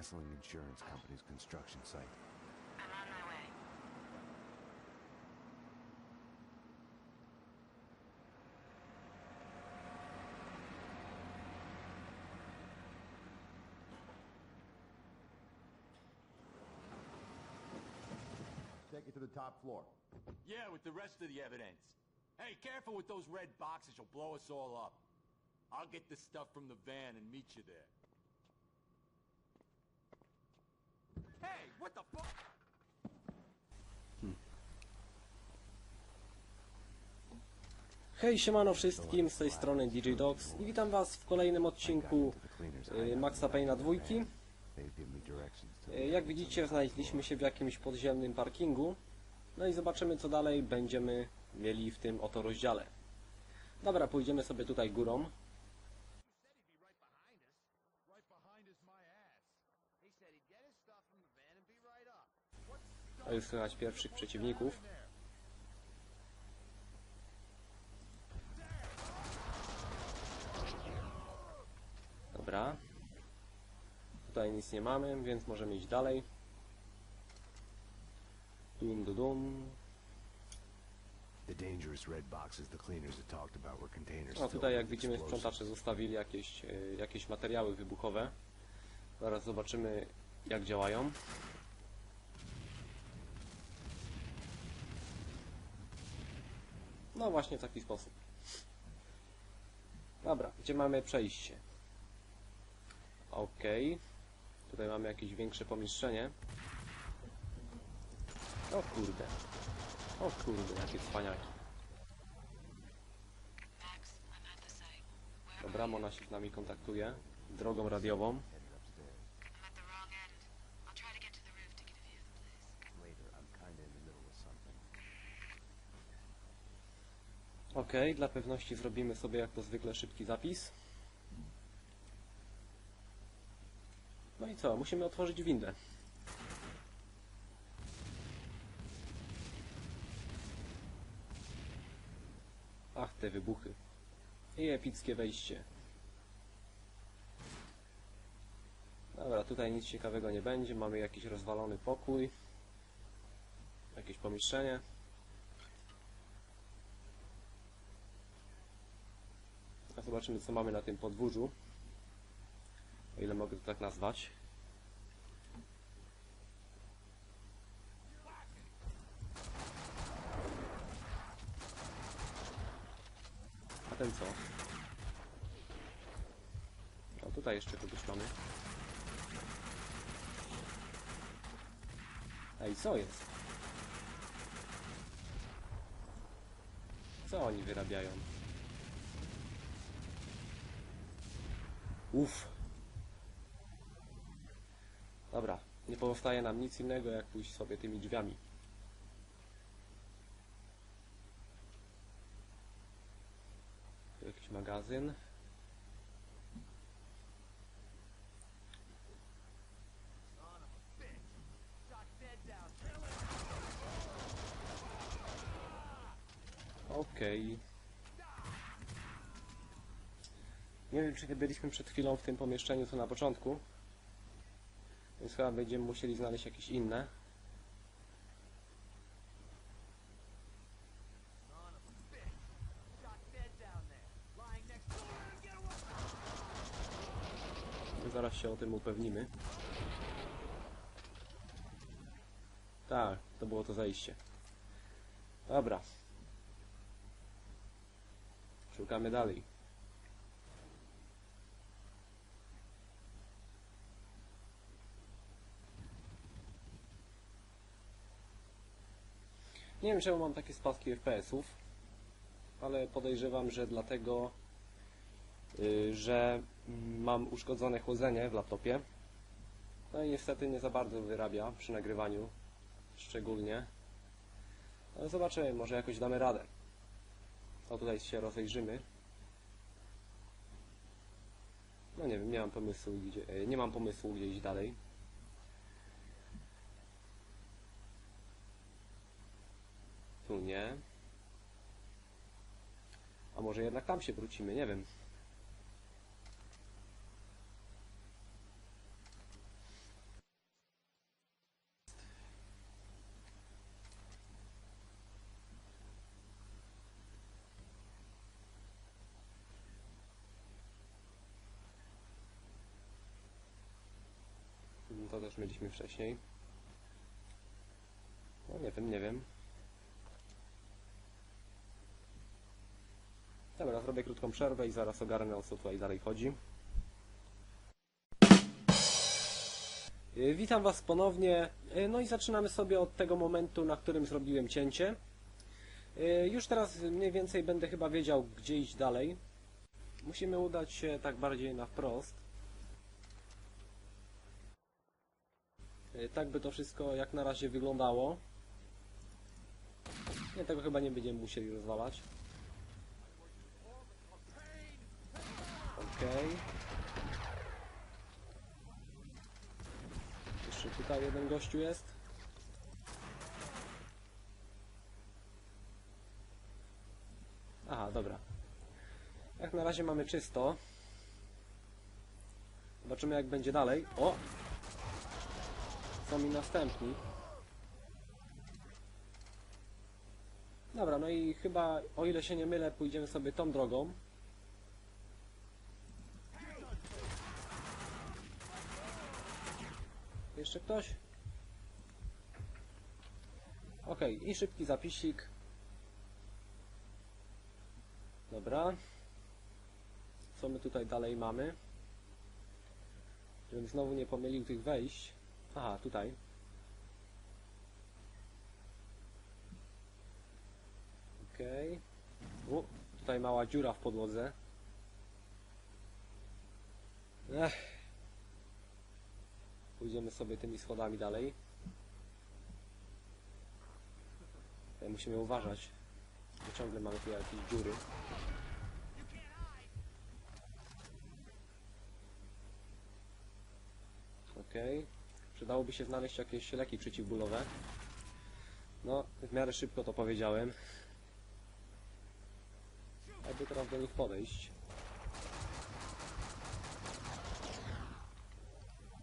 Castling Insurance Company's construction site. I'm on my way. Take it to the top floor. Yeah, with the rest of the evidence. Hey, careful with those red boxes, you'll blow us all up. I'll get the stuff from the van and meet you there. Hey, what the fuck? Hej, siemano wszystkim, z tej strony DJ Dogs i witam was w kolejnym odcinku y. Maxa Payne'a dwójki. Y, Jak widzicie, znaleźliśmy się w jakimś podziemnym parkingu. No i zobaczymy, co dalej będziemy mieli w tym oto rozdziale. Dobra, pójdziemy sobie tutaj górą. Już słychać pierwszych przeciwników. Dobra. Tutaj nic nie mamy, więc możemy iść dalej. Dum, dum, dum. No tutaj jak widzimy sprzątacze zostawili jakieś, e, jakieś materiały wybuchowe. Zaraz zobaczymy jak działają. No właśnie w taki sposób. Dobra, gdzie mamy przejście? Okej. Tutaj mamy jakieś większe pomieszczenie. O kurde. O kurde, jakie cwaniaki. Dobra, Mona się z nami kontaktuje drogą radiową. Ok, dla pewności zrobimy sobie jak to zwykle szybki zapis. No i co? Musimy otworzyć windę. Ach, te wybuchy. I epickie wejście. Dobra, tutaj nic ciekawego nie będzie. Mamy jakiś rozwalony pokój. Jakieś pomieszczenie. Zobaczymy co mamy na tym podwórzu. O ile mogę to tak nazwać. A ten co? O tutaj jeszcze kogoś mamy. Ej, co jest? Co oni wyrabiają? Uff. Dobra, nie pozostaje nam nic innego jak pójść sobie tymi drzwiami. Tu jakiś magazyn. Okej. Nie wiem, czy nie byliśmy przed chwilą w tym pomieszczeniu, co na początku. Więc chyba będziemy musieli znaleźć jakieś inne. Zaraz się o tym upewnimy. Tak, to było to zajście. Dobra. Szukamy dalej. Nie wiem czemu mam takie spadki FPS-ów, ale podejrzewam, że dlatego, y, że mam uszkodzone chłodzenie w laptopie. No i niestety nie za bardzo wyrabia przy nagrywaniu, szczególnie. Ale zobaczymy, może jakoś damy radę. To tutaj się rozejrzymy. No nie wiem, nie mam pomysłu gdzie, e, nie mam pomysłu gdzie iść dalej. tu, nie? A może jednak tam się wrócimy, nie wiem. To też mieliśmy wcześniej. No nie wiem, nie wiem. Dobra, zrobię krótką przerwę i zaraz ogarnę o co tutaj dalej chodzi. Yy, Witam Was ponownie. Yy, No i zaczynamy sobie od tego momentu, na którym zrobiłem cięcie. Yy, Już teraz mniej więcej będę chyba wiedział, gdzie iść dalej. Musimy udać się tak bardziej na wprost. Tak by to wszystko jak na razie wyglądało. Nie, tego chyba nie będziemy musieli rozwalać. Okej. Jeszcze tutaj jeden gościu jest. Aha, dobra. Jak na razie mamy czysto. Zobaczymy jak będzie dalej. O! Są mi następni. Dobra, no i chyba, o ile się nie mylę, pójdziemy sobie tą drogą. Jeszcze ktoś? Ok, i szybki zapisik. Dobra. Co my tutaj dalej mamy? Żebym znowu nie pomylił tych wejść. Aha, tutaj. Okej. Okay. Tutaj mała dziura w podłodze. Ech. Pójdziemy sobie tymi schodami dalej. Tutaj musimy uważać, bo ciągle mamy tu jakieś dziury. Okej. Przydałoby się znaleźć jakieś leki przeciwbólowe. No, w miarę szybko to powiedziałem. Jakby teraz do nich podejść.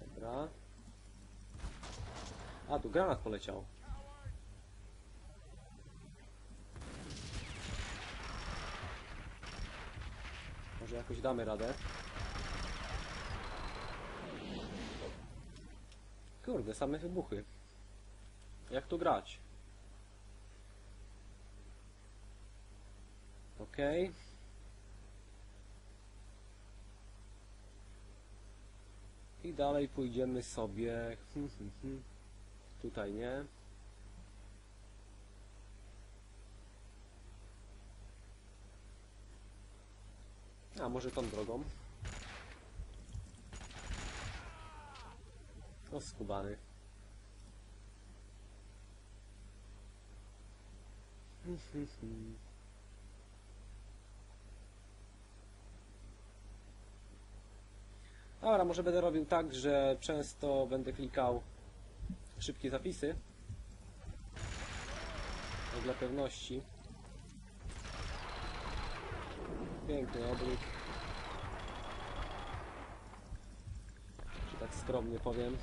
Dobra. A, tu granat poleciał. Może jakoś damy radę. Kurde, same wybuchy. Jak tu grać? Okej. Okay. I dalej pójdziemy sobie. Tutaj nie. A może tą drogą? No skubany. Dobra, może będę robił tak, że często będę klikał szybkie zapisy. Tak dla pewności. Piękny obrót. Czy tak skromnie powiem.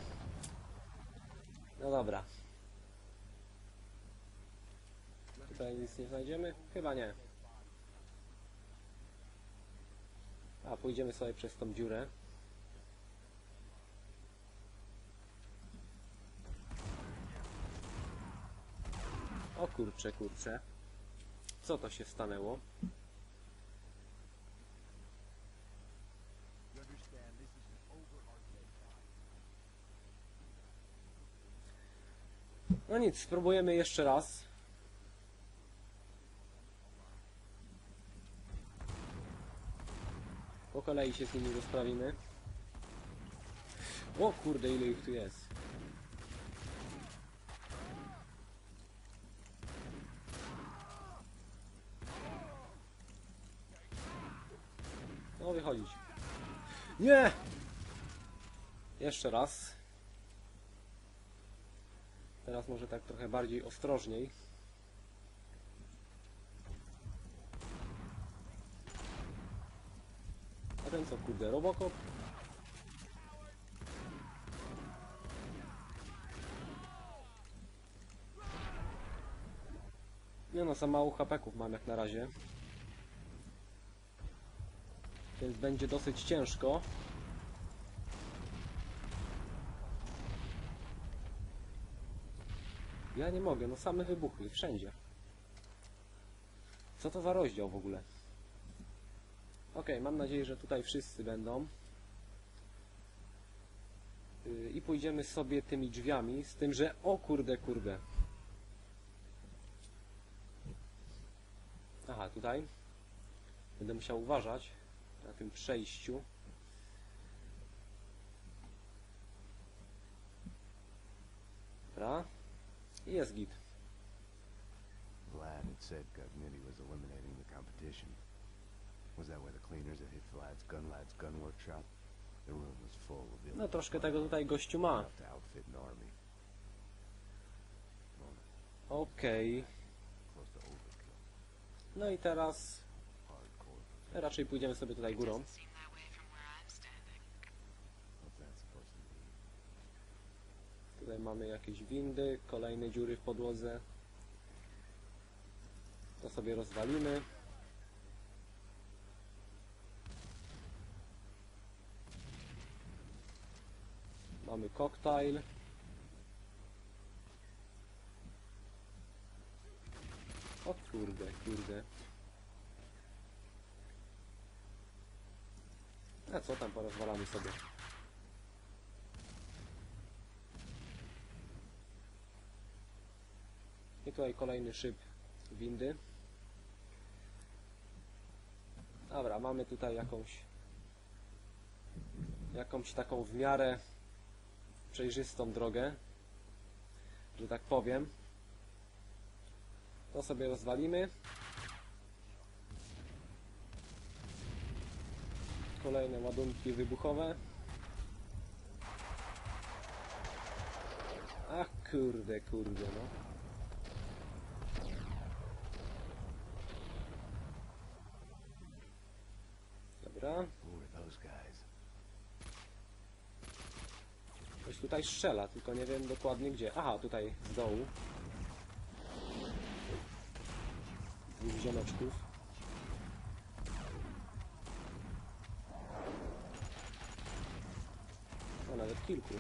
No dobra. Tutaj nic nie znajdziemy? Chyba nie. A, pójdziemy sobie przez tą dziurę. Kurcze, kurcze. Co to się stanęło? No nic, spróbujemy jeszcze raz. Po kolei się z nimi rozprawimy. O kurde, ile ich tu jest. No wychodzić. Nie! Jeszcze raz. Teraz może tak trochę bardziej ostrożniej. A ten co, kurde, Robocop? Nie no, za mało hapeków mam jak na razie. Więc będzie dosyć ciężko. Ja nie mogę, no same wybuchy, wszędzie. Co to za rozdział w ogóle? Okej, mam nadzieję, że tutaj wszyscy będą. Yy, I pójdziemy sobie tymi drzwiami, z tym, że... O kurde, kurde. Aha, tutaj. Będę musiał uważać na tym przejściu. Dobra. I jest git. Vlad had said Gugnitti was eliminating the competition. Was that why the cleaners had hit Vlad's gun lad's gun workshop? The room was full of No troszkę tego tutaj gościu ma. Okej. overkill. No i teraz. Raczej pójdziemy sobie tutaj górą. Tutaj mamy jakieś windy, kolejne dziury w podłodze. To sobie rozwalimy. Mamy koktajl. O kurde, kurde. A co tam porozwalamy sobie? I tutaj kolejny szyb windy. Dobra, mamy tutaj jakąś jakąś taką w miarę przejrzystą drogę, że tak powiem. To sobie rozwalimy. Kolejne ładunki wybuchowe. Ach kurde, kurde no. Dobra. Ktoś tutaj strzela, tylko nie wiem dokładnie gdzie. Aha, tutaj z dołu. Dwóch ziomeczków. Nawet kilku.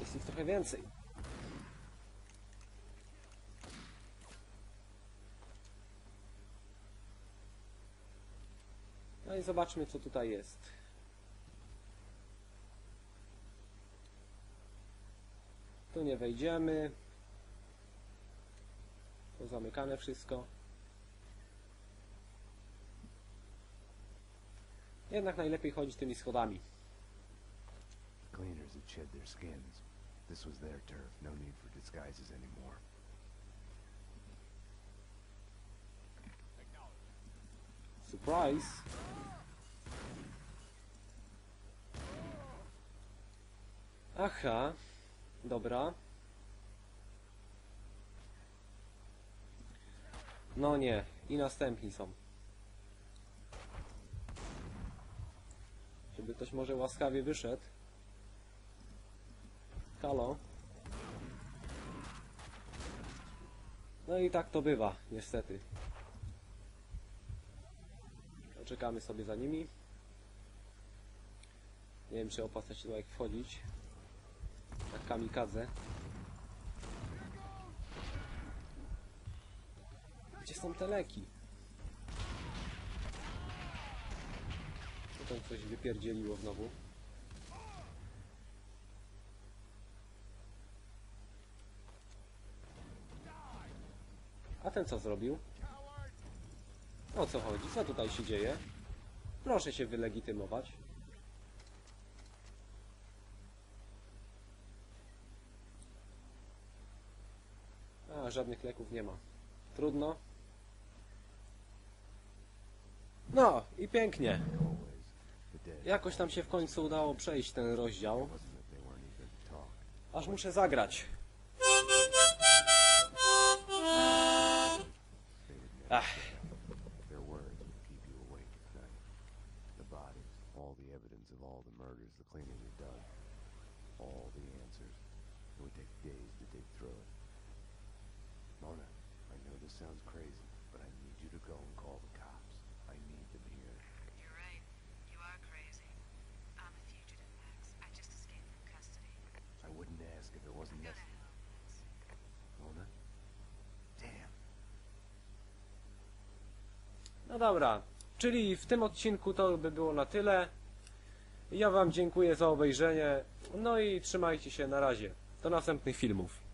Jest ich trochę więcej. No i zobaczmy co tutaj jest. Tu nie wejdziemy. To zamykane wszystko. Jednak najlepiej chodzić tymi schodami. Had shed their skins. This was their turf. No need for disguises anymore. Surprise! Aha, dobra. No nie, i następni są. Żeby ktoś może łaskawie wyszedł. Halo? No i tak to bywa, niestety. Czekamy sobie za nimi. Nie wiem, czy opłaca się tutaj wchodzić. Jak kamikadze. Gdzie są te leki? Tu tam coś wypierdzieliło znowu. A ten co zrobił? O co chodzi? Co tutaj się dzieje? Proszę się wylegitymować. A, żadnych leków nie ma. Trudno. No i pięknie. Jakoś tam się w końcu udało przejść ten rozdział. Aż muszę zagrać. Ach. Their words would keep you awake at night. The bodies, all the evidence of all the murders the cleaners had done. All the No dobra, czyli w tym odcinku to by było na tyle. Ja Wam dziękuję za obejrzenie. No i trzymajcie się na razie. Do następnych filmów.